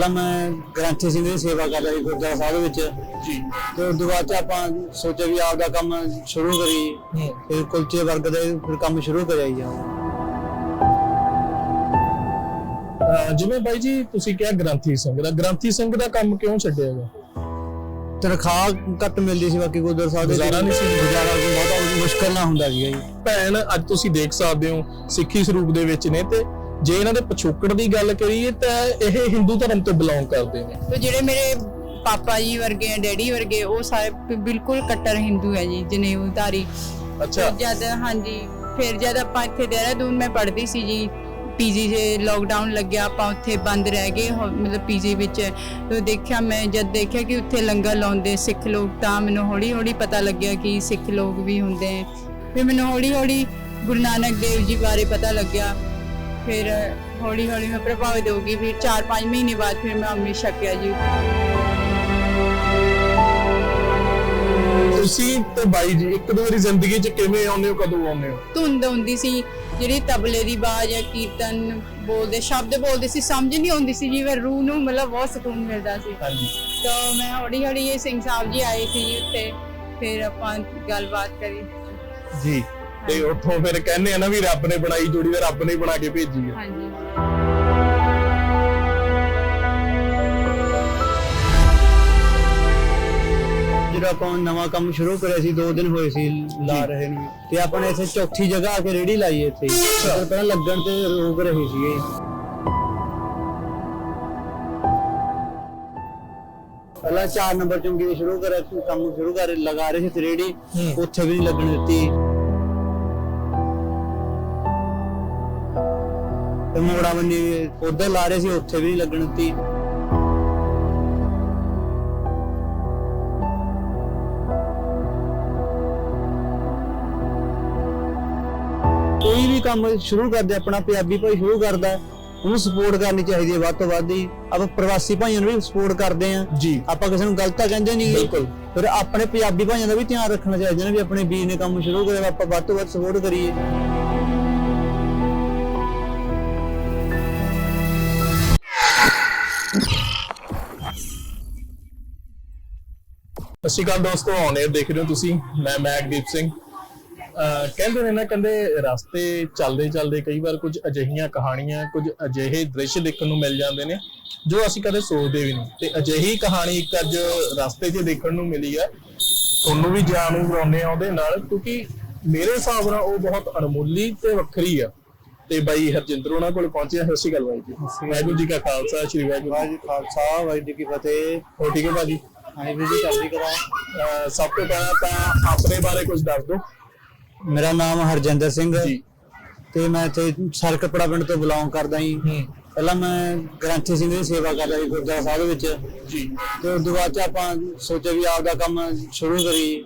ਪਹਿਲਾਂ ਮੈਂ ਗ੍ਰੰਥੀ ਸਿੰਘ ਦੀ ਸੇਵਾ ਕਰਦਾ ਸੀ ਗੁਰਦੁਆਰਾ ਸਾਹਿਬ ਵਿੱਚ। ਜੀ। ਤੇ ਉਸ ਤੋਂ ਬਾਅਦ 'ਚ ਆਪਾਂ ਸੋਚਿਆ ਵੀ ਆਪ ਦਾ ਕੰਮ ਸ਼ੁਰੂ ਕਰੀ ਫਿਰ ਕੁਲਚੇ ਵਰਗ ਦਾ ਫਿਰ ਕੰਮ ਸ਼ੁਰੂ ਕਰਿਆ ਜੀ ਆਪਾਂ। ਜਿਵੇਂ ਬਾਈ ਜੀ ਤੁਸੀਂ ਕਿਹਾ ਗ੍ਰੰਥੀ ਸਿੰਘ ਦਾ ਗ੍ਰੰਥੀ ਸਿੰਘ ਦਾ ਕੰਮ ਕਿਉਂ ਛੱਡਿਆ ਗਾ ਤਨਖਾਹ ਘੱਟ ਮਿਲਦੀ ਸੀ ਬਾਕੀ ਗੁਰਦੁਆਰਾ ਸਾਹਿਬ ਦੇ ਗੁਜ਼ਾਰਾ ਨਹੀਂ ਸੀ। ਗੁਜ਼ਾਰਾ ਬਹੁਤ ਮੁਸ਼ਕਲ ਨਾਲ ਹੁੰਦਾ ਸੀਗਾ ਜੀ। ਭੈਣ ਅੱਜ ਤੁਸੀਂ ਦੇਖ ਸਕਦੇ ਹੋ ਸਿੱਖੀ ਸਰੂਪ ਦੇ ਵਿੱਚ ਨੇ ਤੇ ਜੇ ਇਹਨਾਂ ਦੇ ਪਿਛੋਕੜ ਦੀ ਗੱਲ ਕਰੀਏ ਤਾਂ ਇਹ ਹਿੰਦੂ ਧਰਮ ਤੋਂ ਬਿਲੋਂਗ ਕਰਦੇ ਨੇ। ਤੇ ਜਿਹੜੇ ਮੇਰੇ ਪਾਪਾ ਜੀ ਵਰਗੇ ਆ ਡੈਡੀ ਵਰਗੇ ਉਹ ਸਾਰੇ ਬਿਲਕੁਲ ਕੱਟਰ ਹਿੰਦੂ ਹੈ ਜੀ ਜਨੇਊ ਧਾਰੀ ਅੱਛਾ ਜਦ ਹਾਂਜੀ ਫਿਰ ਜਦ ਆਪਾਂ ਇੱਥੇ ਦੇਹਰਾਦੂਨ ਮੈਂ ਪੜ੍ਹਦੀ ਸੀ ਜੀ ਪੀਜੀ 'ਚ ਲੋਕਡਾਊਨ ਲੱਗਿਆ ਆਪਾਂ ਉੱਥੇ ਬੰਦ ਰਹਿ ਗਏ ਮਤਲਬ ਪੀਜੀ ਵਿੱਚ। ਤੇ ਦੇਖਿਆ ਮੈਂ ਜਦ ਦੇਖਿਆ ਕਿ ਉੱਥੇ ਲੰਗਰ ਲਾਉਂਦੇ ਸਿੱਖ ਲੋਕ ਤਾਂ ਮੈਨੂੰ ਹੌਲੀ ਹੌਲੀ ਪਤਾ ਲੱਗਿਆ ਕਿ ਸਿੱਖ ਲੋਕ ਵੀ ਹੁੰਦੇ ਫਿਰ ਮੈਨੂੰ ਹੌਲੀ ਹੌਲੀ ਗੁਰੂ ਨਾਨਕ ਦੇਵ ਜੀ ਬਾਰੇ ਪਤਾ ਲੱਗਿਆ। ਫਿਰ ਹੌਲੀ ਹੌਲੀ ਮੈਂ ਪ੍ਰਭਾਵਿਤ ਹੋ ਗਈ ਫਿਰ 4-5 ਮਹੀਨੇ ਬਾਅਦ ਫਿਰ ਮੈਂ ਅੰਮ੍ਰਿਤ ਛਕਿਆ ਜੀ। ਤੁਸੀਂ ਤੇ ਬਾਈ ਜੀ ਇੱਕ ਦੀ ਜ਼ਿੰਦਗੀ 'ਚ ਕਿਵੇਂ ਆਉਂਦੇ ਹੋ ਕਦੋਂ ਆਉਂਦੇ ਹੋ? ਧੁੰਦ ਹੁੰਦੀ ਸੀ ਜਿਹੜੀ ਤਬਲੇ ਦੀ ਬਾਜ਼ ਹੈ ਕੀਰਤਨ ਬੋਲਦੇ ਸ਼ਬਦ ਬੋਲਦੇ ਸੀ ਸਮਝ ਨਹੀਂ ਆਉਂਦੀ ਸੀ ਜਿਵੇਂ ਰੂਹ ਨੂੰ ਮਤਲਬ ਬਹੁਤ ਸਕੂਨ ਮਿਲਦਾ ਸੀ। ਹਾਂਜੀ। ਤਾਂ ਮੈਂ ਹੌਲੀ ਹੌਲੀ ਇਹ ਸਿੰਘ ਸਾਹਿਬ ਜੀ ਆਏ ਸੀ ਜੀ ਉੱਥੇ ਫਿਰ ਆਪਾਂ ਗੱਲਬਾਤ ਕਰੀ। ਜੀ। ਤੇ ਉੱਥੋਂ ਫਿਰ ਕਹਿੰਦੇ ਆ ਨਾ ਵੀ ਰੱਬ ਨੇ ਬਣਾਈ ਜੋੜੀ ਤੇ ਰੱਬ ਨੇ ਹੀ ਬਣਾ ਕੇ ਭੇਜੀ ਹੈ ਹਾਂਜੀ। ਜਦੋਂ ਆਪਾਂ ਨਵਾਂ ਕੰਮ ਸ਼ੁਰੂ ਕਰਿਆ ਸੀ 2 ਦਿਨ ਹੋਏ ਸੀ ਲਾ ਰਹੇ ਨੂੰ। ਤੇ ਆਪਾਂ ਨੇ ਇੱਥੇ ਚੌਥੀ ਜਗ੍ਹਾ ਆ ਕੇ ਰੇੜੀ ਲਾਈ ਇੱਥੇ। ਪਰ ਪਹਿਲਾਂ ਲੱਗਣ ਤੇ ਰੋਕ ਰਹੇ ਸੀਗੇ। ਪਹਿਲਾਂ 4 ਨੰਬਰ ਚੁੰਗੀ ਤੋਂ ਸ਼ੁਰੂ ਕਰਿਆ ਸੀ, ਕੰਮ ਸ਼ੁਰੂ ਕਰ ਲਗਾ ਰਹੇ ਸੀ ਤੇ ਰੇੜੀ। ਉੱਥੇ ਵੀ ਨਹੀਂ ਲੱਗਣ ਦਿੱਤੀ। ਤੇ ਮੋੜਾ ਬੰਨੀ ਉਧਰ ਲਾ ਰਹੇ ਸੀ ਉੱਥੇ ਵੀ ਨਹੀਂ ਲੱਗਣ ਦਿੱਤੀ। ਕੋਈ ਵੀ ਕੰਮ ਸ਼ੁਰੂ ਕਰਦੇ ਆਪਣਾ ਪੰਜਾਬੀ ਭਾਈ ਸ਼ੁਰੂ ਕਰਦਾ ਉਹਨੂੰ ਸਪੋਰਟ ਕਰਨੀ ਚਾਹੀਦੀ ਹੈ ਵੱਧ ਤੋਂ ਵੱਧ ਹੀ। ਆਪਾਂ ਪ੍ਰਵਾਸੀ ਭਾਈਆਂ ਨੂੰ ਵੀ ਸਪੋਰਟ ਕਰਦੇ ਆ ਜੀ। ਆਪਾਂ ਕਿਸੇ ਨੂੰ ਗਲਤ ਤਾਂ ਕਹਿੰਦੇ ਨਹੀਂ ਬਿਲਕੁਲ। ਫਿਰ ਆਪਣੇ ਪੰਜਾਬੀ ਭਾਈਆਂ ਦਾ ਵੀ ਧਿਆਨ ਰੱਖਣਾ ਚਾਹੀਦਾ ਨਾ ਵੀ ਆਪਣੇ ਵੀਰ ਨੇ ਕੰਮ ਸ਼ੁਰੂ ਕਰਿਆ ਆਪਾਂ ਵੱਧ ਤੋਂ ਵੱਧ ਸਪੋਰਟ ਕਰੀਏ। ਸਤਿ ਸ਼੍ਰੀ ਅਕਾਲ ਦੋਸਤੋ ਆਉਣੇ ਦੇਖ ਰਹੇ ਹੋ ਤੁਸੀਂ ਮੈਂ ਮੈਗਦੀਪ ਸਿੰਘ। ਕਹਿੰਦੇ ਨੇ ਨਾ ਕਹਿੰਦੇ ਰਸਤੇ ਚੱਲਦੇ ਚੱਲਦੇ ਕਈ ਵਾਰ ਕੁਝ ਅਜਿਹੀਆਂ ਕਹਾਣੀਆਂ ਕੁਝ ਅਜਿਹੇ ਦ੍ਰਿਸ਼ ਦੇਖਣ ਨੂੰ ਮਿਲ ਜਾਂਦੇ ਨੇ ਜੋ ਅਸੀਂ ਕਦੇ ਸੋਚਦੇ ਵੀ ਨਹੀਂ। ਤੇ ਅਜਿਹੀ ਕਹਾਣੀ ਇੱਕ ਅੱਜ ਰਸਤੇ 'ਚ ਦੇਖਣ ਨੂੰ ਮਿਲੀ ਹੈ ਤੁਹਾਨੂੰ ਵੀ ਜਾਣ ਨੂੰ ਬੁਲਾਉਂਦੇ ਆ ਉਹਦੇ ਨਾਲ ਕਿਉਂਕਿ ਮੇਰੇ ਹਿਸਾਬ ਨਾਲ ਉਹ ਬਹੁਤ ਅਣਮੁੱਲੀ ਤੇ ਵੱਖਰੀ ਆ। ਤੇ ਬਾਈ ਹਰਜਿੰਦਰ ਉਹਨਾਂ ਕੋਲ ਪਹੁੰਚਿਆ ਸਤਿ ਸ਼੍ਰੀ ਅਕਾਲ ਬਾਈ ਜੀ। ਵਾਹਿਗੁਰੂ ਜੀ ਕਾ ਖਾਲਸਾ ਸ੍ਰੀ ਵਾਹਿਗੁਰੂ ਜੀ ਖਾਲਸਾ ਵਾਹਿਗੁਰੂ ਜੀ ਕੀ ਫਤਿਹ। ਹੋ ਠੀਕ ਹੈ ਬਾਜੀ ਹਾਂਜੀ ਵੀਰ ਜੀ ਕਰਾ ਅਹ ਸਭ ਤੋਂ ਪਹਿਲਾਂ ਤਾਂ ਆਪਣੇ ਬਾਰੇ ਕੁਝ ਦੱਸ ਦਿਓ। ਮੇਰਾ ਨਾਮ ਹਰਜਿੰਦਰ ਸਿੰਘ ਹੈ ਜੀ। ਤੇ ਮੈਂ ਇੱਥੇ ਸਰਕਪੜਾ ਪਿੰਡ ਤੋਂ ਬਿਲੋਂਗ ਕਰਦਾ ਜੀ। ਹੂੰ। ਪਹਿਲਾਂ ਮੈਂ ਗ੍ਰੰਥੀ ਸਿੰਘ ਦੀ ਸੇਵਾ ਕਰਦਾ ਸੀ ਗੁਰਦੁਆਰਾ ਸਾਹਿਬ ਵਿੱਚ। ਜੀ। ਤੇ ਉਸ ਤੋਂ ਬਾਅਦ 'ਚ ਆਪਾਂ ਸੋਚਿਆ ਵੀ ਆਪ ਦਾ ਕੰਮ ਸ਼ੁਰੂ ਕਰੀ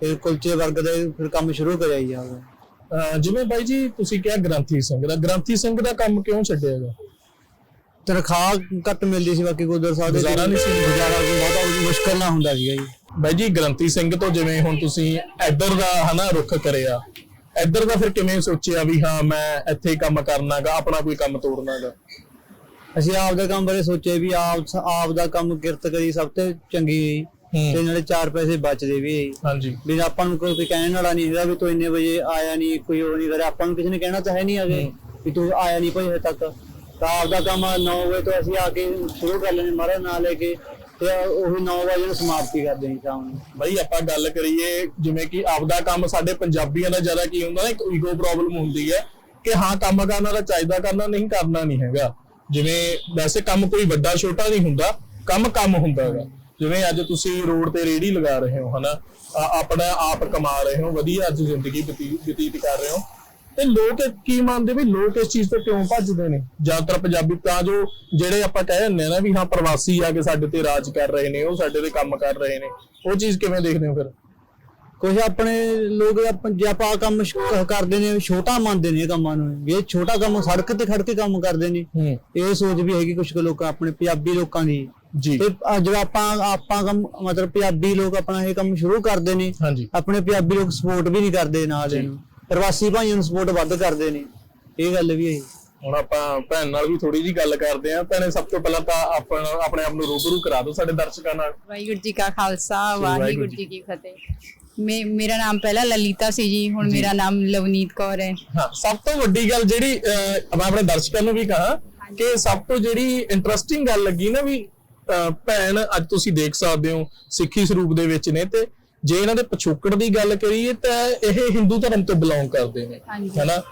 ਫਿਰ ਕੁਲਚੇ ਵਰਗ ਦਾ ਫਿਰ ਕੰਮ ਸ਼ੁਰੂ ਕਰਿਆ ਜੀ ਆਪਦਾ। ਜਿਵੇਂ ਬਾਈ ਜੀ ਤੁਸੀਂ ਕਿਹਾ ਗ੍ਰੰਥੀ ਸਿੰਘ ਦਾ ਗ੍ਰੰਥੀ ਸਿੰਘ ਦਾ ਕੰਮ ਕਿਉਂ ਛੱਡਿਆਗਾ ਤਨਖਾਹ ਘੱਟ ਮਿਲਦੀ ਸੀ ਬਾਕੀ ਗੁਰਦੁਆਰਾ ਸਾਹਿਬ ਦੇ ਗੁਜ਼ਾਰਾ ਨਹੀਂ ਸੀ। ਗੁਜ਼ਾਰਾ ਬਹੁਤ ਮੁਸ਼ਕਲ ਨਾਲ ਹੁੰਦਾ ਸੀਗਾ ਜੀ। ਬਾਈ ਜੀ ਗ੍ਰੰਥੀ ਸਿੰਘ ਤੋਂ ਜਿਵੇਂ ਹੁਣ ਤੁਸੀਂ ਇੱਧਰ ਦਾ ਹਨਾ ਰੁੱਖ ਕਰਿਆ ਇੱਧਰ ਦਾ ਫਿਰ ਕਿਵੇਂ ਸੋਚਿਆ ਵੀ ਹਾਂ ਮੈਂ ਇੱਥੇ ਹੀ ਕੰਮ ਕਰਨਾਗਾ ਆਪਣਾ ਕੋਈ ਕੰਮ ਤੋੜਨਾਗਾ? ਅਸੀਂ ਆਪ ਦਾ ਕੰਮ ਬਾਰੇ ਸੋਚਿਆ ਵੀ ਆਪ ਆਪ ਦਾ ਕੰਮ ਕਿਰਤ ਕਰੀ ਸਭ ਤੋਂ ਚੰਗੀ। ਤੇ ਨਾਲੇ ਚਾਰ ਪੈਸੇ ਬਚਦੇ ਵੀ। ਹਾਂਜੀ। ਵੀ ਆਪਾਂ ਨੂੰ ਕੋਈ ਕੋਈ ਕਹਿਣ ਵਾਲਾ ਨਹੀਂ ਹੈਗਾ ਵੀ ਤੂੰ ਇੰਨੇ ਵਜੇ ਆਇਆ ਨਹੀਂ ਕੋਈ ਉਹ ਨਹੀਂ ਕਰਿਆ। ਆਪਾਂ ਨੂੰ ਕਿਸੇ ਨੇ ਕਹਿਣਾ ਤਾਂ ਹੈ ਨਹੀਂ ਅਗੇ ਵੀ ਤੂੰ ਆਇਆ ਨਹੀਂ ਭਾਈ ਹਜੇ ਤੱਕ। ਤਾਂ ਆਪਦਾ ਕੰਮ 9 ਵਜੇ ਤੋਂ ਅਸੀਂ ਆ ਕੇ ਸ਼ੁਰੂ ਕਰ ਲੈਣੇ ਮਹਾਰਾਜ ਨਾਲ ਲੈ ਕੇ, ਤੇ ਉਹੀ 9 ਵਜੇ ਨੂੰ ਸਮਾਪਤੀ ਕਰਦੇ ਹਾਂ ਸ਼ਾਮ ਨੂੰ। ਬਾਈ ਆਪਾਂ ਗੱਲ ਕਰੀਏ ਜਿਵੇਂ ਕਿ ਆਪਦਾ ਕੰਮ ਸਾਡੇ ਪੰਜਾਬੀਆਂ ਦਾ ਜ਼ਿਆਦਾ ਕੀ ਹੁੰਦਾ ਨਾ, ਇੱਕ ਈਗੋ ਪ੍ਰੋਬਲਮ ਹੁੰਦੀ ਹੈ ਕਿ ਹਾਂ ਕੰਮ ਕਰਨਾ ਤਾਂ ਚਾਹੀਦਾ, ਕਰਨਾ ਨਹੀਂ ਕਰਨਾ ਨਹੀਂ ਹੈਗਾ। ਜਿਵੇਂ ਵੈਸੇ ਕੰਮ ਕੋਈ ਵੱਡਾ ਛੋਟਾ ਨਹੀਂ ਹੁੰਦਾ, ਕੰਮ ਕੰਮ ਹੁੰਦਾ ਹੈਗਾ। ਜਿਵੇਂ ਅੱਜ ਤੁਸੀਂ ਰੋਡ ਤੇ ਰੇੜੀ ਲਗਾ ਰਹੇ ਹੋ, ਹਨਾ। ਆਪਣਾ ਆਪ ਕਮਾ ਰਹੇ ਹੋ, ਵਧੀਆ ਅੱਜ ਜ਼ਿੰਦਗੀ ਬਤੀ- ਬਤੀਤ ਕਰ ਰਹੇ ਹੋ। ਤੇ ਲੋਕ ਕੀ ਮੰਨਦੇ ਵੀ ਲੋਕ ਇਸ ਚੀਜ਼ ਤੋਂ ਕਿਉਂ ਭੱਜਦੇ ਨੇ? ਜ਼ਿਆਦਾਤਰ ਪੰਜਾਬੀ ਤਾਂ ਜੋ ਜਿਹੜੇ ਆਪਾਂ ਕਹਿ ਦਿੰਦੇ ਆ ਨਾ ਵੀ ਹਾਂ ਪ੍ਰਵਾਸੀ ਆ ਕੇ ਸਾਡੇ ਤੇ ਰਾਜ ਕਰ ਰਹੇ ਨੇ ਉਹ ਸਾਡੇ ਤੇ ਕੰਮ ਕਰ ਰਹੇ ਨੇ। ਉਹ ਚੀਜ਼ ਕਿਵੇਂ ਦੇਖਦੇ ਹੋ ਫਿਰ? ਕੁਝ ਆਪਣੇ ਲੋਕ ਜੇ ਆਪਾਂ ਆਹ ਕੰਮ ਸ਼- ਕਰਦੇ ਨੇ ਛੋਟਾ ਮੰਨਦੇ ਨੇ ਇਹ ਕੰਮਾਂ ਨੂੰ। ਵੀ ਇਹ ਛੋਟਾ ਕੰਮ ਸੜਕ ਤੇ ਖੜ ਕੇ ਕੰਮ ਕਰਦੇ ਨੇ ਹੂੰ। ਇਹ ਸੋਚ ਵੀ ਹੈਗੀ ਕੁਝ ਲੋਕ ਆਪਣੇ ਪੰਜਾਬੀ ਲੋਕਾਂ ਦੀ। ਜੀ। ਤੇ ਆਹ ਜਦੋਂ ਆਪਾਂ ਆਪਾਂ ਕੰਮ ਮਤਲਬ ਪੰਜਾਬੀ ਲੋਕ ਆਪਣਾ ਇਹ ਕੰਮ ਸ਼ੁਰੂ ਕਰਦੇ ਨੇ ਹਾਂਜੀ। ਆਪਣੇ ਪੰਜਾਬੀ ਲੋਕ ਸਪੋਰਟ ਵੀ ਨਹੀਂ ਕਰਦੇ ਨਾਲ ਇਹਨੂੰ। ਪ੍ਰਵਾਸੀ ਭਾਈਆਂ ਨੂੰ ਸਪੋਰਟ ਵੱਧ ਕਰਦੇ ਨੇ। ਇਹ ਗੱਲ ਵੀ ਹੈ ਹੁਣ ਆਪਾਂ ਭੈਣ ਨਾਲ ਵੀ ਥੋੜੀ ਜੀ ਗੱਲ ਕਰਦੇ ਆਂ ਭੈਣੇ ਸਭ ਤੋਂ ਪਹਿਲਾਂ ਤਾਂ ਆਪਣਾ ਆਪਣੇ ਆਪ ਨੂੰ ਰੂਬਰੂ ਕਰਾ ਦਿਓ ਸਾਡੇ ਦਰਸ਼ਕਾਂ ਨਾਲ। ਵਾਹਿਗੁਰੂ ਜੀ ਕਾ ਖਾਲਸਾ ਵਾਹਿਗੁਰੂ ਜੀ ਜੀ ਕੀ ਫਤਿਹ। ਮੇ ਮੇਰਾ ਨਾਮ ਪਹਿਲਾਂ ਲਲਿਤਾ ਸੀ ਜੀ ਹੁਣ ਮੇਰਾ ਨਾਮ ਲਵਨੀਤ ਕੌਰ ਹੈ। ਹਾਂ ਸਭ ਤੋਂ ਵੱਡੀ ਗੱਲ ਜਿਹੜੀ ਅਹ, ਮੈਂ ਆਪਣੇ ਦਰਸ਼ਕਾਂ ਨੂੰ ਵੀ ਕਹਾ ਕਿ ਸਭ ਤੋਂ ਜਿਹੜੀ ਇੰਟਰਸਟਿੰਗ ਗੱਲ ਲੱਗੀ ਨਾ ਵੀ ਅਹ, ਭੈਣ ਅੱਜ ਤੁਸੀਂ ਦੇਖ ਸਕਦੇ ਹੋ ਸਿੱਖੀ ਸਰੂਪ ਦੇ ਵਿੱਚ ਨੇ ਤੇ ਜੇ ਇਹਨਾਂ ਦੇ ਪਿਛੋਕੜ ਦੀ ਗੱਲ ਕਰੀਏ ਤਾਂ ਇਹ ਹਿੰਦੂ ਧਰਮ ਤੋਂ ਬਿਲੋਂਗ ਕਰਦੇ ਨੇ। ਹੈਨਾ?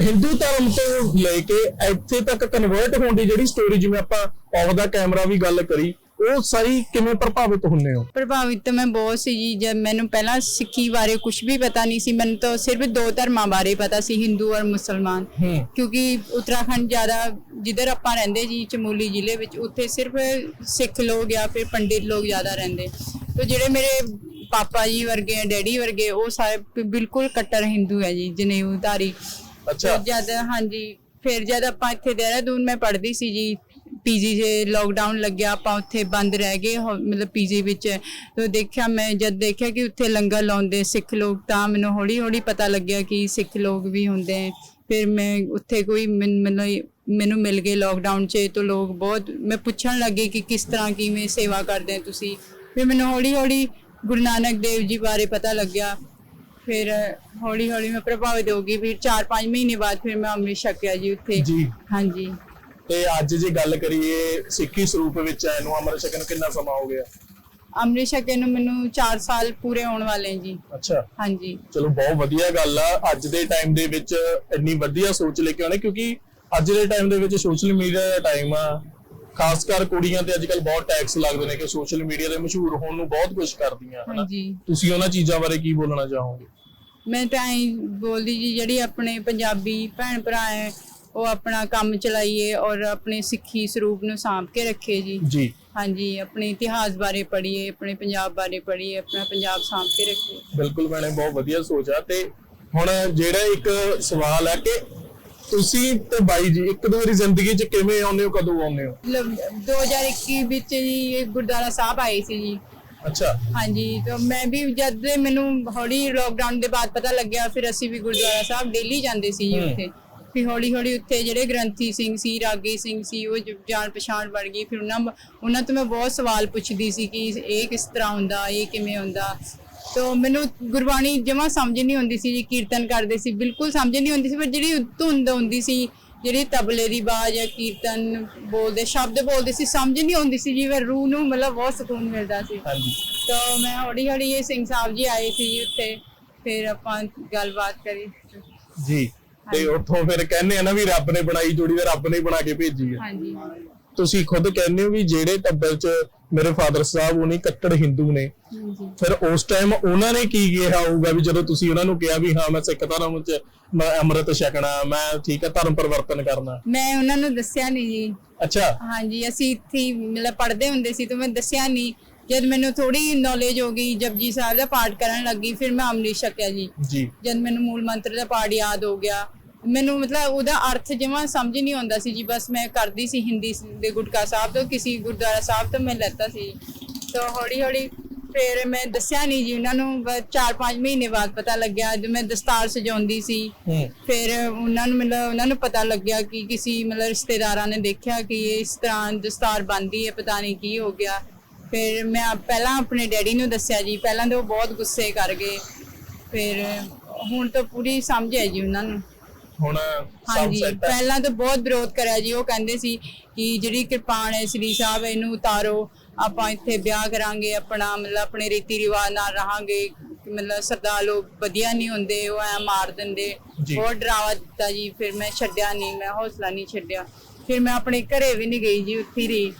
ਹਿੰਦੂ ਧਰਮ ਤੋਂ ਲੈ ਕੇ ਇੱਥੇ ਤੱਕ ਕਨਵਰਟ ਹੋਣ ਦੀ ਜਿਹੜੀ ਸਟੋਰੀ ਜਿਵੇਂ ਆਪਾਂ ਆਫ ਦਾ ਕੈਮਰਾ ਵੀ ਗੱਲ ਕਰੀ ਉਹ ਸਾਰੀ ਕਿਵੇਂ ਪ੍ਰਭਾਵਿਤ ਹੁੰਨੇ ਹੋ? ਪ੍ਰਭਾਵਿਤ ਤਾਂ ਮੈਂ ਬਹੁਤ ਸੀ ਜੀ ਜਦ ਮੈਨੂੰ ਪਹਿਲਾਂ ਸਿੱਖੀ ਬਾਰੇ ਕੁਝ ਵੀ ਪਤਾ ਨਹੀਂ ਸੀ ਮੈਨੂੰ ਤਾਂ ਸਿਰਫ ਦੋ ਧਰਮਾਂ ਬਾਰੇ ਪਤਾ ਸੀ ਹਿੰਦੂ ਔਰ ਮੁਸਲਮਾਨ। ਕਿਉਂਕਿ ਉੱਤਰਾਖੰਡ ਜ਼ਿਆਦਾ ਜਿੱਧਰ ਆਪਾਂ ਰਹਿੰਦੇ ਜੀ ਚਮੋਲੀ ਜ਼ਿਲ੍ਹੇ ਵਿੱਚ ਉੱਥੇ ਸਿਰਫ ਸਿੱਖ ਲੋਕ ਜਾਂ ਫਿਰ ਪੰਡਿਤ ਲੋਕ ਜ਼ਿਆਦਾ ਰਹਿੰਦੇ। ਤੇ ਜਿਹੜੇ ਮੇਰੇ ਪਾਪਾ ਜੀ ਵਰਗੇ ਆ ਡੈਡੀ ਵਰਗੇ ਉਹ ਸਾਰੇ ਬਿਲਕੁਲ ਕੱਟਰ ਹਿੰਦੂ ਹੈ ਜੀ ਜਨੇਊਧਾਰੀ। ਅੱਛਾ। ਤੇ ਜਦ ਹਾਂਜੀ ਫਿਰ ਜਦ ਆਪਾਂ ਇੱਥੇ ਦੇਹਰਾਦੂਨ ਮੈਂ ਪੜ੍ਹਦੀ ਸੀ ਜੀ ਪੀਜੀ ਜੇ ਲੋਕਡਾਊਨ ਲੱਗਿਆ ਆਪਾਂ ਉੱਥੇ ਬੰਦ ਰਹਿ ਗਏ ਮਤਲਬ ਪੀਜੀ ਵਿੱਚ। ਤੇ ਦੇਖਿਆ ਮੈਂ ਜਦ ਦੇਖਿਆ ਕਿ ਉੱਥੇ ਲੰਗਰ ਲਾਉਂਦੇ ਸਿੱਖ ਲੋਕ ਤਾਂ ਮੈਨੂੰ ਹੌਲੀ ਹੌਲੀ ਪਤਾ ਲੱਗਿਆ ਕਿ ਸਿੱਖ ਲੋਕ ਵੀ ਹੁੰਦੇ ਹੈ ਫਿਰ ਮੈਂ ਉੱਥੇ ਕੋਈ ਮੈਨ- ਮੈਨੂੰ ਮਿਲ ਗਏ ਲੋਕਡਾਊਨ 'ਚ ਤਾਂ ਲੋਕ ਬਹੁਤ ਮੈਂ ਪੁੱਛਣ ਲੱਗੇ ਕਿ ਕਿਸ ਤਰ੍ਹਾਂ ਕਿਵੇਂ ਸੇਵਾ ਕਰਦੇ ਤੁਸੀਂ? ਫਿਰ ਮੈਨੂੰ ਹੌਲੀ ਹੌਲੀ ਗੁਰੂ ਨਾਨਕ ਦੇਵ ਜੀ ਬਾਰੇ ਪਤਾ ਲੱਗਿਆ। ਫਿਰ ਹੌਲੀ ਹੌਲੀ ਮੈਂ ਪ੍ਰਭਾਵਿਤ ਹੋ ਗਈ। ਫਿਰ 4-5 ਮਹੀਨੇ ਬਾਅਦ ਫਿਰ ਮੈਂ ਅੰਮ੍ਰਿਤ ਛਕਿਆ ਜੀ ਉੱਥੇ। ਜੀ। ਹਾਂਜੀ। ਤੇ ਅੱਜ ਜੇ ਗੱਲ ਕਰੀਏ ਸਿੱਖੀ ਸਰੂਪ ਵਿੱਚ ਆਏ ਨੂੰ ਅਮਰ ਛਕਣ ਨੂੰ ਕਿੰਨਾ ਸਮਾਂ ਹੋ ਗਿਆ? ਅੰਮ੍ਰਿਤ ਛਕੇ ਨੂੰ ਮੈਨੂੰ 4 ਸਾਲ ਪੂਰੇ ਹੋਣ ਵਾਲੇ ਜੀ। ਅੱਛਾ। ਹਾਂਜੀ। ਚਲੋ ਬਹੁਤ ਵਧੀਆ ਗੱਲ ਆ। ਅੱਜ ਦੇ ਟਾਈਮ ਦੇ ਵਿੱਚ ਇੰਨੀ ਵਧੀਆ ਸੋਚ ਲੈ ਕੇ ਆਉਣੇ ਕਿਉਂਕਿ ਅੱਜ ਦੇ ਟਾਈਮ ਦੇ ਵਿੱਚ ਸੋਸ਼ਲ ਮੀਡੀਆ ਦਾ ਟਾਈਮ ਆ। ਖਾਸ ਕਰ ਕੁੜੀਆਂ ਤੇ ਅੱਜਕੱਲ ਬਹੁਤ ਟੈਕਸ ਲੱਗਦੇ ਨੇ ਕਿ ਸੋਸ਼ਲ ਮੀਡੀਆ ਦੇ ਮਸ਼ਹੂਰ ਹੋਣ ਨੂੰ ਬਹੁਤ ਕੁਝ ਕਰਦੀਆਂ ਹਨਾ? ਹਾਂਜੀ। ਤੁਸੀਂ ਉਹਨਾਂ ਚੀਜ਼ਾਂ ਬਾਰੇ ਕੀ ਬੋਲਣਾ ਚਾਹੋਗੇ? ਮੈਂ ਤਾਂ ਐਂ ਬੋਲਦੀ ਜੀ ਜਿਹੜੀ ਆਪਣੇ ਪੰਜਾਬੀ ਭੈਣ ਭਰਾ ਹੈ ਉਹ ਆਪਣਾ ਕੰਮ ਚਲਾਈਏ ਔਰ ਆਪਣੇ ਸਿੱਖੀ ਸਰੂਪ ਨੂੰ ਸਾਂਭ ਕੇ ਰੱਖੇ ਜੀ। ਜੀ। ਹਾਂਜੀ ਆਪਣੇ ਇਤਿਹਾਸ ਬਾਰੇ ਪੜ੍ਹੀਏ ਆਪਣੇ ਪੰਜਾਬ ਬਾਰੇ ਪੜ੍ਹੀਏ ਆਪਣਾ ਪੰਜਾਬ ਸਾਂਭ ਕੇ ਰੱਖੀਏ। ਬਿਲਕੁਲ ਮੈਨੇ ਬਹੁਤ ਵਧੀਆ ਸੋਚ ਆ। ਤੇ ਹੁਣ ਜਿਹੜਾ ਇੱਕ ਸਵਾਲ ਹੈ ਕਿ ਤੁਸੀਂ ਤੇ ਬਾਈ ਜੀ ਇੱਕ ਦੂਜੀ ਜ਼ਿੰਦਗੀ 'ਚ ਕਿਵੇਂ ਆਉਂਦੇ ਹੋ ਕਦੋਂ ਆਉਂਦੇ ਹੋ? ਮਤਲਬ 2021 ਵਿੱਚ ਜੀ ਇਹ ਗੁਰਦੁਆਰਾ ਸਾਹਿਬ ਆਏ ਸੀ ਜੀ। ਅੱਛਾ। ਹਾਂਜੀ ਤਾਂ ਮੈਂ ਵੀ ਜਦ ਦੇ ਮੈਨੂੰ ਹੌਲੀ ਲੋਕਡਾਊਨ ਦੇ ਬਾਅਦ ਪਤਾ ਲੱਗਿਆ ਫਿਰ ਅਸੀਂ ਵੀ ਗੁਰਦੁਆਰਾ ਸਾਹਿਬ ਡੇਲੀ ਜਾਂਦੇ ਸੀ ਜੀ। ਉੱਥੇ। ਫਿਰ ਹੌਲੀ ਹੌਲੀ ਉੱਥੇ ਜਿਹੜੇ ਗ੍ਰੰਥੀ ਸਿੰਘ ਸੀ ਰਾਗੀ ਸਿੰਘ ਸੀ ਉਹ ਜ- ਜਾਣ ਪਛਾਣ ਬਣ ਗਈ। ਫਿਰ ਉਹਨਾਂ ਉਹਨਾਂ ਤੋਂ ਮੈਂ ਬਹੁਤ ਸਵਾਲ ਪੁੱਛਦੀ ਸੀ ਕਿ ਇਹ ਕਿਸ ਤਰ੍ਹਾਂ ਹੁੰਦਾ ਇਹ ਕਿਵੇਂ ਹੁੰਦਾ? ਤਾਂ ਮੈਨੂੰ ਗੁਰਬਾਣੀ ਜਮਾ ਸਮਝ ਨਹੀਂ ਹੁੰਦੀ ਸੀ ਜੀ ਕੀਰਤਨ ਕਰਦੇ ਸੀ ਬਿਲਕੁਲ ਸਮਝ ਨਹੀਂ ਹੁੰਦੀ ਸੀ ਪਰ ਜਿਹੜੀ ਧੁੰਦ ਹੁੰਦੀ ਸੀ ਜਿਹੜੀ ਤਬਲੇ ਦੀ ਆਵਾਜ਼ ਹੈ ਕੀਰਤਨ ਬੋਲਦੇ ਸ਼ਬਦ ਬੋਲਦੇ ਸੀ ਸਮਝ ਨਹੀਂ ਆਉਂਦੀ ਸੀ ਜੀ ਪਰ ਰੂਹ ਨੂੰ ਮਤਲਬ ਬਹੁਤ ਸਕੂਨ ਮਿਲਦਾ ਸੀ। ਹਾਂਜੀ। ਤਾਂ ਮੈਂ ਹੌਲੀ ਹੌਲੀ ਇਹ ਸਿੰਘ ਸਾਹਿਬ ਜੀ ਆਏ ਸੀ ਜੀ ਉੱਥੇ ਫਿਰ ਆਪਾਂ ਗੱਲਬਾਤ ਕਰੀ। ਜੀ ਤੇ ਉੱਥੋਂ ਫਿਰ ਕਹਿੰਦੇ ਆ ਨਾ ਵੀ ਰੱਬ ਨੇ ਬਣਾਈ ਜੋੜੀ ਤੇ ਰੱਬ ਨੇ ਬਣਾ ਕੇ ਭੇਜੀ ਹੈ ਹਾਂਜੀ। ਤੁਸੀਂ ਖੁਦ ਕਹਿੰਦੇ ਹੋ ਵੀ ਜਿਹੜੇ ਟੱਬਰ 'ਚ ਮੇਰੇ ਫਾਦਰ ਸਾਹਿਬ ਉਹ ਨਹੀਂ ਕੱਟੜ ਹਿੰਦੂ ਨੇ। ਫਿਰ ਉਸ ਟਾਈਮ ਉਹਨਾਂ ਨੇ ਕੀ ਕਿਹਾ ਹੋਊਗਾ ਵੀ ਜਦੋਂ ਤੁਸੀਂ ਉਹਨਾਂ ਨੂੰ ਕਿਹਾ ਵੀ ਹਾਂ ਮੈਂ ਸਿੱਖ ਧਰਮ 'ਚ ਮੈਂ ਅੰਮ੍ਰਿਤ ਛਕਣਾ ਮੈਂ ਠੀਕ ਹੈ ਧਰਮ ਪਰਿਵਰਤਨ ਕਰਨਾ। ਮੈਂ ਉਹਨਾਂ ਨੂੰ ਦੱਸਿਆ ਨਹੀਂ ਜੀ। ਅੱਛਾ। ਹਾਂਜੀ ਅਸੀਂ ਇੱਥੇ ਮਤਲਬ ਪੜ੍ਹਦੇ ਹੁੰਦੇ ਸੀ ਤਾਂ ਮੈਂ ਦੱਸਿਆ ਨਹੀਂ ਜਦ ਮੈਨੂੰ ਥੋੜੀ ਨੌਲੇਜ ਹੋ ਗਈ ਜਪਜੀ ਸਾਹਿਬ ਦਾ ਪਾਠ ਕਰਨ ਲੱਗੀ ਫਿਰ ਮੈਂ ਅੰਮ੍ਰਿਤ ਛਕਿਆ ਜੀ। ਜੀ। ਜਦ ਮੈਨੂੰ ਮੂਲ ਮੰਤਰ ਦਾ ਪਾਠ ਯਾਦ ਹੋ ਗਿਆ ਮੈਨੂੰ ਮਤਲਬ ਉਹਦਾ ਅਰਥ ਜਮਾ ਸਮਝ ਨਹੀਂ ਆਉਂਦਾ ਸੀ ਜੀ ਬਸ ਮੈਂ ਕਰਦੀ ਸੀ ਹਿੰਦੀ ਦੇ ਗੁਟਕਾ ਸਾਹਿਬ ਤੋਂ ਕਿਸੇ ਗੁਰਦੁਆਰਾ ਸਾਹਿਬ ਤੋਂ ਮੈਂ ਲੈਤਾ ਸੀ। ਤਾਂ ਹੌਲੀ ਹੌਲੀ ਫਿਰ ਮੈਂ ਦੱਸਿਆ ਨਹੀਂ ਜੀ ਉਹਨਾਂ ਨੂੰ 4-5 ਮਹੀਨੇ ਬਾਅਦ ਪਤਾ ਲੱਗਿਆ ਜਦ ਮੈਂ ਦਸਤਾਰ ਸਜਾਉਂਦੀ ਸੀ। ਫਿਰ ਉਹਨਾਂ ਨੂੰ ਮਤਲਬ ਉਹਨਾਂ ਨੂੰ ਪਤਾ ਲੱਗਿਆ ਕਿ ਕਿਸੇ ਮਤਲਬ ਰਿਸ਼ਤੇਦਾਰਾਂ ਨੇ ਦੇਖਿਆ ਕਿ ਇਹ ਇਸ ਤਰ੍ਹਾਂ ਦਸਤਾਰ ਬੰਦੀ ਹੈ ਪਤਾ ਨਹੀਂ ਕੀ ਹੋ ਗਿਆ। ਫਿਰ ਮੈਂ ਪਹਿਲਾਂ ਆਪਣੇ ਡੈਡੀ ਨੂੰ ਦੱਸਿਆ ਜੀ ਪਹਿਲਾਂ ਤਾਂ ਉਹ ਬਹੁਤ ਗੁੱਸੇ ਕਰ ਗਏ। ਫਿਰ ਹੁਣ ਤਾਂ ਪੂਰੀ ਸਮਝ ਹੈ ਜੀ ਉਹਨਾਂ ਨੂੰ। ਹੁਣ ਸਭ ਹਾਂਜੀ ਸੈੱਟ ਹੈ ਪਹਿਲਾਂ ਤਾਂ ਬਹੁਤ ਵਿਰੋਧ ਕਰਿਆ ਜੀ ਉਹ ਕਹਿੰਦੇ ਸੀ ਕਿ ਜਿਹੜੀ ਕਿਰਪਾਨ ਹੈ ਸ੍ਰੀ ਸਾਹਿਬ ਇਹਨੂੰ ਉਤਾਰੋ ਆਪਾਂ ਇੱਥੇ ਵਿਆਹ ਕਰਾਂਗੇ ਆਪਣਾ ਮਤਲਬ ਆਪਣੇ ਰੀਤੀ ਰਿਵਾਜ ਨਾਲ ਰਹਾਂਗੇ ਮਤਲਬ ਸਰਦਾਰ ਲੋਕ ਵਧੀਆ ਨਹੀਂ ਹੁੰਦੇ ਉਹ ਐ ਮਾਰ ਦਿੰਦੇ। ਜੀ। ਬਹੁਤ ਡਰਾਵਾ ਦਿੱਤਾ ਜੀ ਫਿਰ ਮੈਂ ਛੱਡਿਆ ਨਹੀਂ ਮੈਂ ਹੌਸਲਾ ਨਹੀਂ ਛੱਡਿਆ। ਫਿਰ ਮੈਂ ਆਪਣੇ ਘਰੇ ਵੀ ਨਹੀਂ ਗਈ ਜੀ ਉੱਥੇ ਹੀ ਰਹੀ।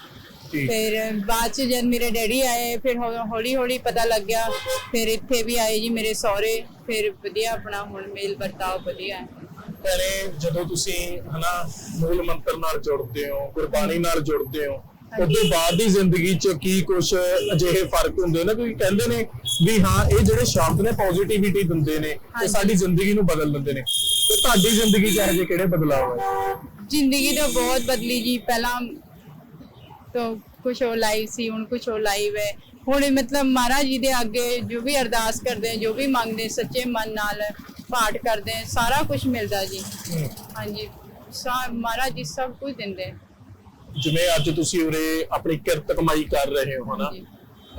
ਫਿਰ ਬਾਅਦ ਚ ਜਦ ਮੇਰੇ ਡੈਡੀ ਆਏ ਫਿਰ ਹੌਲੀ ਹੌਲੀ ਪਤਾ ਲੱਗਿਆ ਫਿਰ ਇੱਥੇ ਵੀ ਆਏ ਜੀ ਮੇਰੇ ਸਹੁਰੇ ਫਿਰ ਵਧੀਆ ਆਪਣਾ ਹੁਣ ਮੇਲ ਵਰਤਾਓ ਵਧੀਆ ਹੈ। ਭੈਣੇ ਜਦੋਂ ਤੁਸੀਂ ਹਨਾ ਮੂਲ ਮੰਤਰ ਨਾਲ ਜੁੜਦੇ ਹੋ ਗੁਰਬਾਣੀ ਨਾਲ ਜੁੜਦੇ ਹੋ ਉਦੋਂ ਬਾਅਦ ਦੀ ਜ਼ਿੰਦਗੀ 'ਚ ਕੀ ਕੁਝ ਅਜਿਹੇ ਫ਼ਰਕ ਹੁੰਦੇ ਨੇ? ਕਿਉਂਕਿ ਕਹਿੰਦੇ ਨੇ ਵੀ ਹਾਂ ਇਹ ਜਿਹੜੇ ਸ਼ਬਦ ਨੇ ਪੋਜ਼ਿਟਿਵਿਟੀ ਦਿੰਦੇ ਨੇ ਤੇ। ਸਾਡੀ ਜ਼ਿੰਦਗੀ ਨੂੰ ਬਦਲ ਦਿੰਦੇ ਨੇ। ਤੇ ਤੁਹਾਡੀ ਜ਼ਿੰਦਗੀ 'ਚ ਇਹੋ ਜਿਹੇ ਕਿਹੜੇ ਬਦਲਾਅ ਆਏ? ਜ਼ਿੰਦਗੀ ਤਾਂ ਬਹੁਤ ਬਦਲੀ ਜੀ। ਪਹਿਲਾਂ ਤਾਂ ਕੁਝ ਹੋਰ ਲਾਈਵ ਸੀ ਹੁਣ ਕੁਝ ਹੋਰ ਲਾਈਵ ਹੈ। ਹੁਣ ਮਤਲਬ ਮਹਾਰਾਜ ਜੀ ਦੇ ਅੱਗੇ ਜੋ ਵੀ ਅਰਦਾਸ ਕਰਦੇ ਜੋ ਵੀ ਮੰਗਦੇ ਸੱਚੇ ਮਨ ਨਾਲ ਪਾਠ ਕਰਦੇ ਹਾਂ, ਸਾਰਾ ਕੁਝ ਮਿਲਦਾ ਜੀ। ਹਾਂਜੀ ਸਾ- ਮਹਾਰਾਜ ਜੀ ਸਭ ਕੁਝ ਦਿੰਦੇ। ਜਿਵੇਂ ਅੱਜ ਤੁਸੀਂ ਉਰੇ ਆਪਣੀ ਕਿਰਤ ਕਮਾਈ ਕਰ ਰਹੇ ਹੋ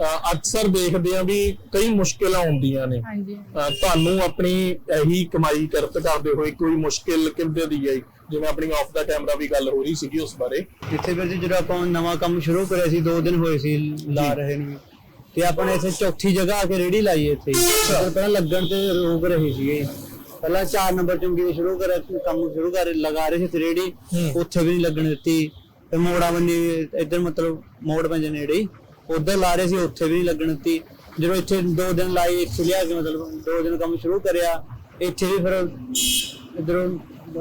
ਅਹ ਅਕਸਰ ਦੇਖਦੇ ਆ ਵੀ ਕਈ ਮੁਸ਼ਕਿਲਾਂ ਆਉਂਦੀਆਂ ਨੇ। ਹਾਂਜੀ। ਤੁਹਾਨੂੰ ਆਪਣੀ ਇਹੀ ਕਮਾਈ ਕਿਰਤ ਕਰਦੇ ਹੋਏ ਕੋਈ ਮੁਸ਼ਕਿਲ ਕਿੱਦਾਂ ਦੀ ਆਈ? ਜਿਵੇਂ ਆਪਣੀ ਆਫ ਦਾ ਕੈਮਰਾ ਵੀ ਗੱਲ ਹੋ ਰਹੀ ਸੀਗੀ ਉਸ ਬਾਰੇ। ਇੱਥੇ ਵੀਰ ਜੀ ਜਦੋਂ ਆਪਾਂ ਨਵਾਂ ਕੰਮ ਸ਼ੁਰੂ ਕਰਿਆ ਸੀ 2 ਦਿਨ ਹੋਏ ਸੀ ਲਾ ਰਹੇ ਨੂੰ। ਤੇ ਆਪਾਂ ਨੇ ਇੱਥੇ ਚੌਥੀ ਜਗ੍ਹਾ ਆ ਕੇ ਰੇੜੀ ਲਾਈ ਇੱਥੇ। ਪਰ ਪਹਿਲਾਂ ਲੱਗਣ ਤੇ ਰੋਕ ਰਹੇ ਸੀਗੇ। ਪਹਿਲਾਂ 4 ਨੰਬਰ ਚੁੰਗੀ ਤੋਂ ਸ਼ੁਰੂ ਕਰਿਆ ਕੰਮ ਸ਼ੁਰੂ ਕਰ ਲਗਾ ਰਹੇ ਸੀ ਰੇੜੀ। ਉੱਥੇ ਵੀ ਨਹੀਂ ਲੱਗਣ ਦਿੱਤੀ। ਤੇ ਮੋੜਾ ਬੰਨੀ ਇੱਧਰ ਮਤਲਬ ਮੋੜ ਪੰਜ ਨੇੜੇ ਉਧਰ ਲਾ ਰਹੇ ਸੀ ਉੱਥੇ ਵੀ ਨਹੀਂ ਲੱਗਣ ਦਿੱਤੀ। ਜਦੋਂ ਇੱਥੇ 2 ਦਿਨ ਲਾਈ ਇੱਥੇ ਲਿਆ ਕੇ ਮਤਲਬ 2 ਦਿਨ ਕੰਮ ਸ਼ੁਰੂ ਕਰਿਆ। ਇੱਥੇ ਵੀ ਫਿਰ ਇਧਰੋਂ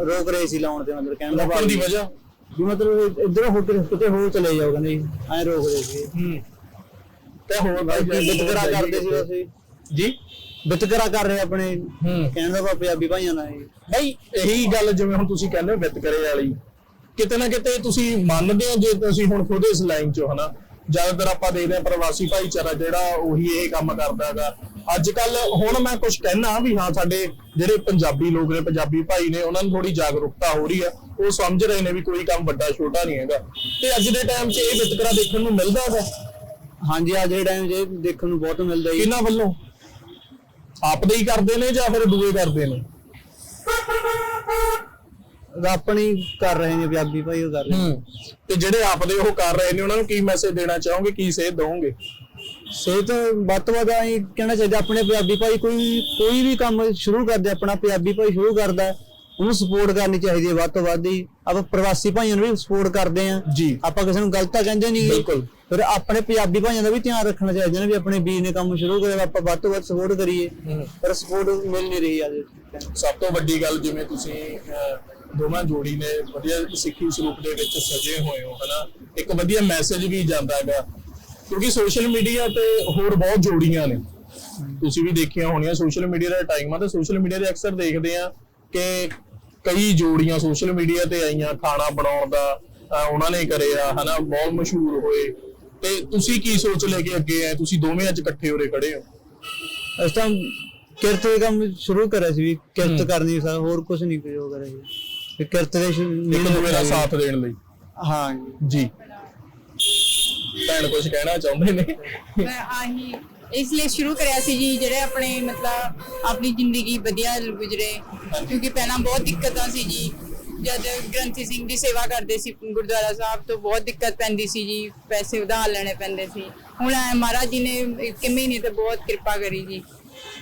ਰੋਕ ਰਹੇ ਸੀ ਲਾਉਣ ਤੇ ਮਤਲਬ ਕਹਿਣ ਦਾ ਦੀ ਵਜ੍ਹਾ? ਵੀ ਮਤਲਬ ਇਧਰ ਹੋ ਕੇ ਕਿਤੇ ਹੋਰ ਚਲੇ ਜਾਓ ਕਹਿੰਦੇ ਐਂ ਰੋਕ ਰਹੇ ਸੀ। ਹੂੰ। ਤੇ ਹੋਰ ਵਿਤਕਰਾ ਕਰਦੇ ਸੀ ਅਸੀਂ। ਜੀ? ਵਿਤਕਰਾ ਕਰ ਰਹੇ ਆਪਣੇ ਹੂੰ। ਕਹਿਣ ਦਾ ਪੰਜਾਬੀ ਭਾਈਆਂ ਨਾਲ ਬਈ ਇਹੀ ਗੱਲ ਜਿਵੇਂ ਹੁਣ ਤੁਸੀਂ ਕਹਿੰਦੇ ਹੋ ਵਿਤਕਰੇ ਵਾਲੀ। ਕਿਤੇ ਨਾ ਕਿਤੇ ਤੁਸੀਂ ਮੰਨਦੇ ਹੋ ਜੇ ਤੁਸੀਂ ਹੁਣ ਖੁਦ ਇਸ ਲਾਈਨ 'ਚ ਹੋ ਹਨਾ? ਜ਼ਿਆਦਾਤਰ ਆਪਾਂ ਦੇਖਦੇ ਹਾਂ ਪ੍ਰਵਾਸੀ ਭਾਈਚਾਰਾ ਜਿਹੜਾ ਉਹੀ ਇਹ ਕੰਮ ਕਰਦਾ ਹੈਗਾ। ਅੱਜ ਕੱਲ ਹੁਣ ਮੈਂ ਕੁਝ ਕਹਿਣਾ ਵੀ ਹਾਂ ਸਾਡੇ ਜਿਹੜੇ ਪੰਜਾਬੀ ਲੋਕ ਨੇ ਪੰਜਾਬੀ ਭਾਈ ਨੇ ਉਹਨਾਂ ਨੂੰ ਥੋੜੀ ਜਾਗਰੂਕਤਾ ਹੋ ਰਹੀ ਆ। ਉਹ ਸਮਝ ਰਹੇ ਨੇ ਵੀ ਕੋਈ ਕੰਮ ਵੱਡਾ ਛੋਟਾ ਨਹੀਂ ਹੈਗਾ। ਤੇ ਅੱਜ ਦੇ ਟਾਈਮ 'ਚ ਇਹ ਵਿਤਕਰਾ ਦੇਖਣ ਨੂੰ ਮਿਲਦਾ ਹੈਗਾ। ਹਾਂਜੀ ਅੱਜ ਦੇ ਟਾਈਮ 'ਚ ਦੇਖਣ ਨੂੰ ਬਹੁਤ ਮਿਲਦਾ ਜੀ। ਕਿਹਨਾਂ ਵੱਲੋਂ? ਆਪਦੇ ਹੀ ਕਰਦੇ ਨੇ ਜਾਂ ਫਿਰ ਦੂਏ ਕਰਦੇ ਨੇ? ਆਪਣੀ ਕਰ ਰਹੇ ਨੇ ਪੰਜਾਬੀ ਭਾਈ ਉਹ ਕਰ ਰਹੇ ਨੇ। ਹੂੰ ਤੇ ਜਿਹੜੇ ਆਪਦੇ ਉਹ ਕਰ ਰਹੇ ਨੇ ਉਹਨਾਂ ਨੂੰ ਕੀ ਮੈਸੇਜ ਦੇਣਾ ਚਾਹੋਗੇ? ਕੀ ਸੇਧ ਦਵੋਗੇ? ਸਿਹਤ ਵੱਧ ਤੋਂ ਵੱਧ ਅਸੀਂ ਕਹਿਣਾ ਚਾਹੀਦਾ ਆਪਣੇ ਪੰਜਾਬੀ ਭਾਈ ਕੋਈ ਕੋਈ ਵੀ ਕੰਮ ਸ਼ੁਰੂ ਕਰਦੇ ਆਪਣਾ ਪੰਜਾਬੀ ਭਾਈ ਸ਼ੁਰੂ ਕਰਦਾ ਹੈ, ਉਹਨੂੰ ਸਪੋਰਟ ਕਰਨੀ ਚਾਹੀਦੀ ਹੈ ਵੱਧ ਤੋਂ ਵੱਧ ਹੀ ਆਪਾਂ ਪ੍ਰਵਾਸੀ ਭਾਈਆਂ ਨੂੰ ਵੀ ਸਪੋਰਟ ਕਰਦੇ ਆਂ ਜੀ। ਆਪਾਂ ਕਿਸੇ ਨੂੰ ਗਲਤ ਤਾਂ ਕਹਿੰਦੇ ਨਹੀਂ ਬਿਲਕੁਲ। ਫਿਰ ਆਪਣੇ ਪੰਜਾਬੀ ਭਾਈਆਂ ਦਾ ਵੀ ਧਿਆਨ ਰੱਖਣਾ ਚਾਹੀਦਾ ਨਾ ਵੀ ਆਪਣੇ ਵੀਰ ਨੇ ਕੰਮ ਸ਼ੁਰੂ ਕਰਿਆ ਆਪਾਂ ਵੱਧ ਤੋਂ ਵੱਧ ਸਪੋਰਟ ਕਰੀਏ। ਪਰ ਸਪੋਰਟ ਮਿਲ ਨਹੀਂ ਰਹੀ ਅੱਜ। ਸਭ ਤੋਂ ਵੱਡੀ ਗੱਲ ਜਿਵੇਂ ਤੁਸੀਂ ਦੋਵਾਂ ਜੋੜੀ ਨੇ ਵਧੀਆ ਸਿੱਖੀ ਸਰੂਪ ਦੇ ਵਿੱਚ ਸਜੇ ਹੋਏ ਹੋ ਹਨਾ? ਇੱਕ ਵਧੀਆ ਮੈਸੇਜ ਵੀ ਜਾਂਦਾ ਹੈਗਾ। ਕਿਉਂਕਿ ਸੋਸ਼ਲ ਮੀਡੀਆ ਤੇ ਹੋਰ ਬਹੁਤ ਜੋੜੀਆਂ ਨੇ। ਤੁਸੀਂ ਵੀ ਦੇਖੀਆਂ ਹੋਣੀਆਂ ਸੋਸ਼ਲ ਮੀਡੀਆ ਦਾ ਟਾਈਮ ਆ ਤੇ ਸੋਸ਼ਲ ਮੀਡੀਆ ਤੇ ਅਕਸਰ ਦੇਖਦੇ ਆ। ਕਿ ਕਈ ਜੋੜੀਆਂ ਸੋਸ਼ਲ ਮੀਡੀਆ ਤੇ ਆਈਆਂ ਖਾਣਾ ਬਣਾਉਣ ਦਾ ਉਹਨਾਂ ਨੇ ਕਰਿਆ ਹਨਾ ਬਹੁਤ ਮਸ਼ਹੂਰ ਹੋਏ। ਤੇ ਤੁਸੀਂ ਕੀ ਸੋਚ ਲੈ ਕੇ ਅੱਗੇ ਆਏ? ਤੁਸੀਂ ਦੋਵੇਂ ਅੱਜ ਇਕੱਠੇ ਹੋਰੇ ਖੜੇ ਹੋ। ਇਸ ਟਾਈਮ ਕਿਰਤ ਦੇ ਕੰਮ ਸ਼ੁਰੂ ਕਰਿਆ ਸੀ ਵੀ ਕਿਰਤ। ਕਰਨੀ ਸਾ ਹੋਰ ਕੁਝ ਨਹੀਂ ਕੋਈ ਹੋ ਕਰਿਆ ਸੀ। ਕਿਰਤ ਦੇ ਇੱਕ ਦੂਜੇ ਦਾ ਸਾਥ ਦੇਣ ਲਈ। ਹਾਂ। ਜੀ। ਭੈਣ ਕੁਝ ਕਹਿਣਾ ਚਾਹੁੰਦੇ ਨੇ? ਮੈਂ ਆਹੀ ਇਸ ਲਈ ਸ਼ੁਰੂ ਕਰਿਆ ਸੀ ਜੀ ਜਿਹੜੇ ਆਪਣੇ ਮਤਲਬ ਆਪਣੀ ਜ਼ਿੰਦਗੀ ਵਧੀਆ ਗੁਜ਼ਰੇ। ਕਿਉਂਕਿ ਪਹਿਲਾਂ ਬਹੁਤ ਦਿੱਕਤਾਂ ਸੀ ਜੀ। ਜਦ ਗ੍ਰੰਥੀ ਸਿੰਘ ਦੀ ਸੇਵਾ ਕਰਦੇ ਸੀ ਗੁਰਦੁਆਰਾ ਸਾਹਿਬ ਤੋਂ ਬਹੁਤ ਦਿੱਕਤ ਪੈਂਦੀ ਸੀ ਜੀ। ਪੈਸੇ ਉਧਾਰ ਲੈਣੇ ਪੈਂਦੇ ਸੀ। ਹੁਣ ਮਹਾਰਾਜ ਜੀ ਨੇ ਇੱਕ ਮਹੀਨੇ ਤੇ ਬਹੁਤ ਕਿਰਪਾ ਕਰੀ ਜੀ।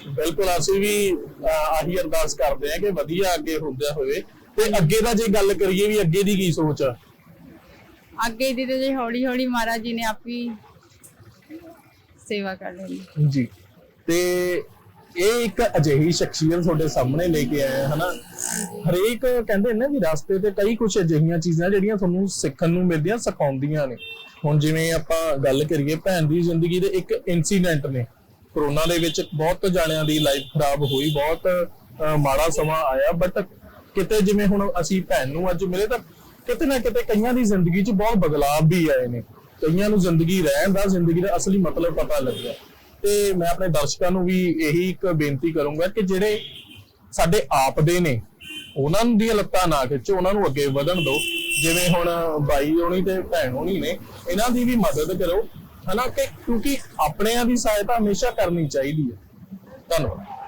ਬਿਲਕੁਲ ਅਸੀਂ ਵੀ ਆਹੀ ਅਰਦਾਸ ਕਰਦੇ ਹਾਂ ਕਿ ਵਧੀਆ ਅੱਗੇ ਹੁੰਦਾ ਹੋਵੇ। ਤੇ ਅੱਗੇ ਦਾ ਜੇ ਗੱਲ ਕਰੀਏ ਵੀ ਅੱਗੇ ਦੀ ਕੀ ਸੋਚ ਆ? ਅੱਗੇ ਦੀ ਤੇ ਜੀ ਹੌਲੀ ਹੌਲੀ ਮਹਾਰਾਜ ਜੀ ਨੇ ਆਪੀ ਸੇਵਾ ਕਰ ਲੈਣੀ ਜੀ। ਤੇ ਇਹ ਇੱਕ ਅਜਿਹੀ ਸ਼ਖਸੀਅਤ ਤੁਹਾਡੇ ਸਾਹਮਣੇ ਲੈ ਕੇ ਆਏ ਹਨਾ? ਹਰੇਕ ਕਹਿੰਦੇ ਨੇ ਵੀ ਰਸਤੇ ਤੇ ਕਈ ਕੁਝ ਅਜਿਹੀਆਂ ਚੀਜ਼ਾਂ ਜਿਹੜੀਆਂ ਤੁਹਾਨੂੰ ਸਿੱਖਣ ਨੂੰ ਮਿਲਦੀਆਂ, ਸਿਖਾਉਂਦੀਆਂ ਨੇ। ਹੁਣ ਜਿਵੇਂ ਆਪਾਂ ਗੱਲ ਕਰੀਏ, ਭੈਣ ਦੀ ਜ਼ਿੰਦਗੀ ਦੇ ਇੱਕ ਇਨਸੀਡੈਂਟ ਨੇ। ਕਰੋਨਾ ਦੇ ਵਿੱਚ ਬਹੁਤ ਜਾਣਿਆਂ ਦੀ ਲਾਈਫ ਖਰਾਬ ਹੋਈ, ਬਹੁਤ ਮਾੜਾ ਸਮਾਂ ਆਇਆ ਬਟ ਕਿਤੇ ਜਿਵੇਂ ਹੁਣ ਅਸੀਂ ਭੈਣ ਨੂੰ ਅੱਜ ਮਿਲੇ ਤਾਂ ਕਿਤੇ ਨਾ ਕਿਤੇ ਕਈਆਂ ਦੀ ਜ਼ਿੰਦਗੀ 'ਚ ਬਹੁਤ ਬਦਲਾਅ ਵੀ ਆਏ ਨੇ। ਕਈਆਂ ਨੂੰ ਜ਼ਿੰਦਗੀ ਰਹਿਣ ਦਾ, ਜ਼ਿੰਦਗੀ ਦਾ ਅਸਲੀ ਮਤਲਬ ਪਤਾ ਲੱਗਿਆ। ਤੇ ਮੈਂ ਆਪਣੇ ਦਰਸ਼ਕਾਂ ਨੂੰ ਵੀ ਇਹੀ ਇੱਕ ਬੇਨਤੀ ਕਰੂੰਗਾ ਕਿ ਜਿਹੜੇ ਸਾਡੇ ਆਪ ਦੇ ਨੇ, ਉਹਨਾਂ ਦੀਆਂ ਲੱਤਾਂ ਨਾ ਖਿੱਚੋ, ਉਹਨਾਂ ਨੂੰ ਅੱਗੇ ਵਧਣ ਦਿਓ। ਜਿਵੇਂ ਹੁਣ ਬਾਈ ਹੋਣੀ ਤੇ ਭੈਣ ਹੋਣੀ ਨੇ, ਇਹਨਾਂ ਦੀ ਵੀ ਮਦਦ ਕਰੋ। ਹਨਾ ਕਿ ਕਿਉਂਕਿ ਆਪਣਿਆਂ ਦੀ ਸਹਾਇਤਾ ਹਮੇਸ਼ਾ ਕਰਨੀ ਚਾਹੀਦੀ ਹੈ। ਧੰਨਵਾਦ।